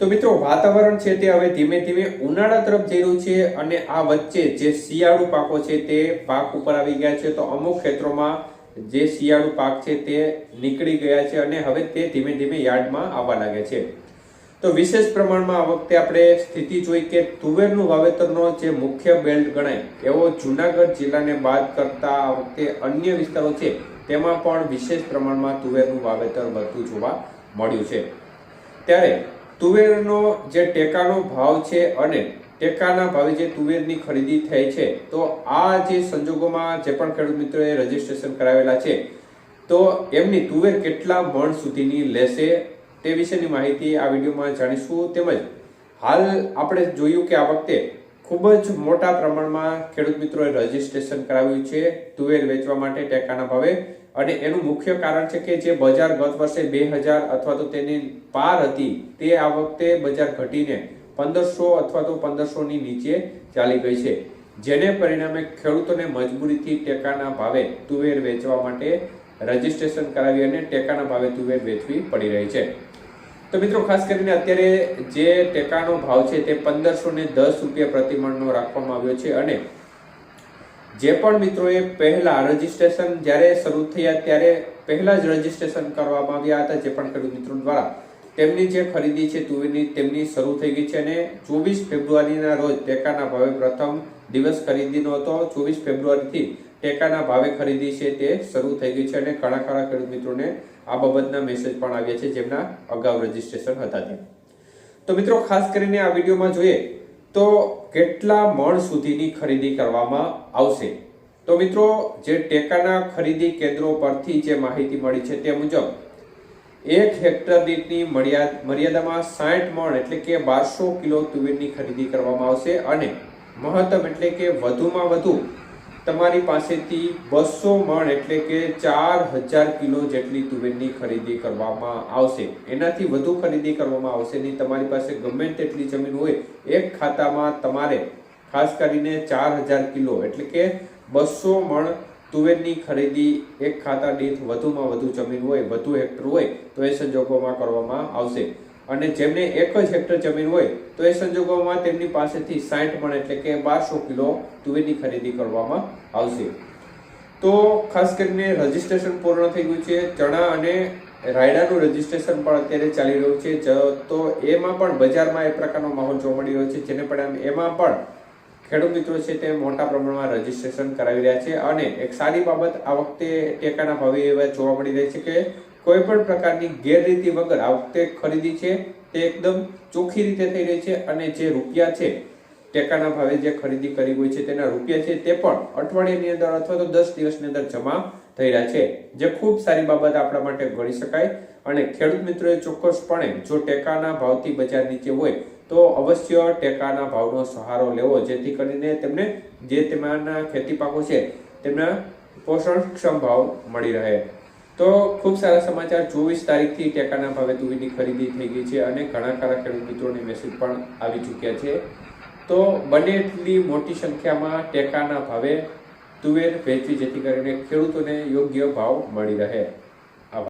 તો મિત્રો, વાતાવરણ છે તે હવે ધીમે ધીમે ઉનાળા તરફ જઈ રહ્યું છે અને આ વચ્ચે જે શિયાળુ પાકો છે તે પાક ઉપર આવી ગયા છે. તો અમુક ક્ષેત્રોમાં જે શિયાળુ પાક છે તે નીકળી ગયા છે અને હવે તે ધીમે ધીમે યાર્ડમાં આવવા લાગે છે. તો વિશેષ પ્રમાણમાં આ વખતે આપણે સ્થિતિ જોઈ કે તુવેરનું વાવેતરનો જે મુખ્ય બેલ્ટ ગણાય, એવો જુનાગઢ જિલ્લાને બાદ કરતા આ વખતે અન્ય વિસ્તારો છે તેમાં પણ વિશેષ પ્રમાણમાં તુવેરનું વાવેતર વધતું જોવા મળ્યું છે. ત્યારે તુવેરનો જે ટેકાનો ભાવ છે અને ટેકાના ભાવે જે તુવેરની ખરીદી થઈ છે, તો આ જે સંજોગોમાં જે પણ ખેડૂત મિત્રોએ રજીસ્ટ્રેશન કરાવેલા છે, તો એમની તુવેર કેટલા મણ સુધીની લેશે તે વિશેની માહિતી આ વિડીયોમાં જાણીશું. તેમજ હાલ આપણે જોયું કે આ વખતે ખૂબ જ મોટા પ્રમાણમાં ખેડૂત મિત્રોએ રજીસ્ટ્રેશન કરાવ્યું છે તુવેર વેચવા માટે ટેકાના ભાવે. અને એનું મુખ્ય કારણ છે કે જે બજાર ગત વર્ષે બે હજાર અથવા તો તેની પાર હતી, તે આ વખતે બજાર ઘટીને પંદરસો અથવા તો પંદરસોની નીચે ચાલી ગઈ છે. જેને પરિણામે ખેડૂતોને મજબૂરીથી ટેકાના ભાવે તુવેર વેચવા માટે રજીસ્ટ્રેશન કરાવી અને ટેકાના ભાવે તુવેર વેચવી પડી રહી છે. તો મિત્રો, ખાસ કરીને અત્યારે જે ટેકાનો ભાવ છે તે પંદરસો ને દસ રૂપિયા પ્રતિમણનો રાખવામાં આવ્યો છે અને જે પણ મિત્રોએ પહેલા રજીસ્ટ્રેશન જ્યારે શરૂ થયા ત્યારે પહેલા જ રજીસ્ટ્રેશન કરવામાં આવ્યા હતા જે પણ ખેડૂત મિત્રો દ્વારા. તેમની જે ખરીદી છે, તુવેરની તેમની શરૂ થઈ ગઈ છે અને ચોવીસ ફેબ્રુઆરીના રોજ ટેકાના ભાવે પ્રથમ દિવસ ખરીદીનો હતો. ચોવીસ ફેબ્રુઆરીથી ટેકાના ભાવે ખરીદી છે તે શરૂ થઈ ગઈ છે અને ઘણા ખરા ખેડૂત મિત્રોને આ બાબતના મેસેજ પણ આવ્યા છે જેમના અગાઉ રજીસ્ટ્રેશન હતા તે. તો મિત્રો, ખાસ કરીને આ વિડીયોમાં જોઈએ તો કેટલા મણ સુધીની ખરીદી કરવામાં આવશે? તો મિત્રો, જે ટેકાના ખરીદી કેન્દ્રો પરથી જે માહિતી મળી છે તે મુજબ, એક હેક્ટર દીઠની મર્યાદ, મર્યાદામાં સાઠ મણ એટલે કે બારસો કિલો તુવેરની ખરીદી કરવામાં આવશે અને મહત્તમ એટલે કે વધુમાં વધુ તમારી પાસેથી બસો મણ એટલે કે ચાર હજાર કિલો જેટલી તુવેરની ખરીદી કરવામાં આવશે. એનાથી વધુ ખરીદી કરવામાં આવશે નહીં. તમારી પાસે ગમે તેટલી જમીન હોય, એક ખાતામાં તમારે ખાસ કરીને ચાર હજાર કિલો એટલે કે બસો મણ તુવેરની ખરીદી, એક ખાતા દીઠ વધુમાં વધુ જમીન હોય, વધુ હેક્ટર હોય, તો એ સંજોગોમાં કરવામાં આવશે. અને જેમને એક જ હેક્ટર જમીન હોય, તો એ સંજોગોમાં તેમની પાસેથી સાઠ મણ એટલે કે બારસો કિલો તુવેરની ખરીદી કરવામાં આવશે. તો ખાસ કરીને રજીસ્ટ્રેશન પૂર્ણ થઈ ગયું છે. ચણા અને રાયડાનું રજીસ્ટ્રેશન પણ અત્યારે ચાલી રહ્યું છે. તો એમાં પણ બજારમાં એ પ્રકારનો માહોલ જોવા મળી રહ્યો છે, જેને પરિણામે એમાં પણ ખેડૂત મિત્રો છે તે મોટા પ્રમાણમાં રજીસ્ટ્રેશન કરાવી રહ્યા છે. અને એક સારી બાબત આ વખતે ટેકાના ભાવે એવા જોવા મળી રહી છે કે કોઈ પણ પ્રકારની ગેરરીતિ વગર આ વખતે ખરીદી છે, તે એકદમ ચોખ્ખી રીતે થઈ રહી છે અને જે રૂપિયા છે, ટેકાના ભાવે જે ખરીદી કરી હોય છે, તેના રૂપિયા છે, તે પણ અઠવાડિયાની અંદર અથવા તો દસ દિવસની અંદર જમા થઈ રહ્યા છે. જે ખૂબ સારી બાબત આપણા માટે ગણી શકાય અને ખેડૂત મિત્રોએ ચોક્કસપણે જો ટેકાના ભાવથી બજાર નીચે હોય, તો અવશ્ય ટેકાના ભાવનો સહારો લેવો, જેથી કરીને તેમને જે તેમાંના ખેતી પાકો છે, તેમના પોષણક્ષમ ભાવ મળી રહે. તો ખૂબ સારા સમાચાર. ચોવીસ તારીખથી ટેકાના ભાવે તુવેરની ખરીદી થઈ ગઈ છે અને ઘણા ખરા ખેડૂત મિત્રોને મેસેજ પણ આવી ચૂક્યા છે. તો બને એટલી મોટી સંખ્યામાં ટેકાના ભાવે તુવેર વેચવી જેથી કરીને ખેડૂતોને યોગ્ય ભાવ મળી રહે.